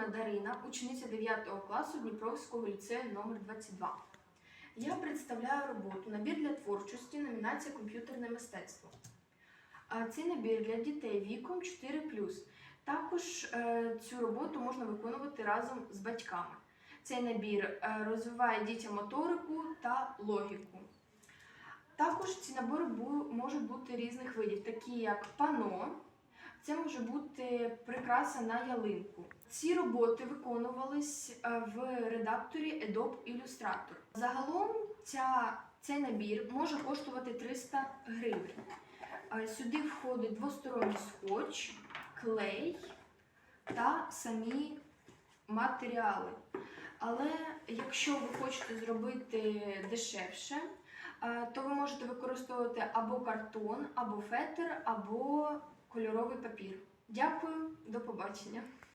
Галина, учениця 9 класу Дніпровського ліцею номер 22 Я представляю роботу Набір для творчості, номінація Комп'ютерне мистецтво. Цей набір для дітей віком 4 Також е, цю роботу можна виконувати разом з батьками. Цей набір е, розвиває дітям моторику та логіку. Також ці набори можуть бути різних видів, такі як пано, це може бути прикраса на ялинку. Ці роботи виконувались е, в редакторі Adobe Illustrator. Загалом ця, цей набір може коштувати 300 гривень. Е, Сюди входить двосторонній скотч, клей та самі матеріали. Але якщо ви хочете зробити дешевше, е, то ви можете використовувати або картон, або фетр, або кольоровий папір. Дякую, до побачення.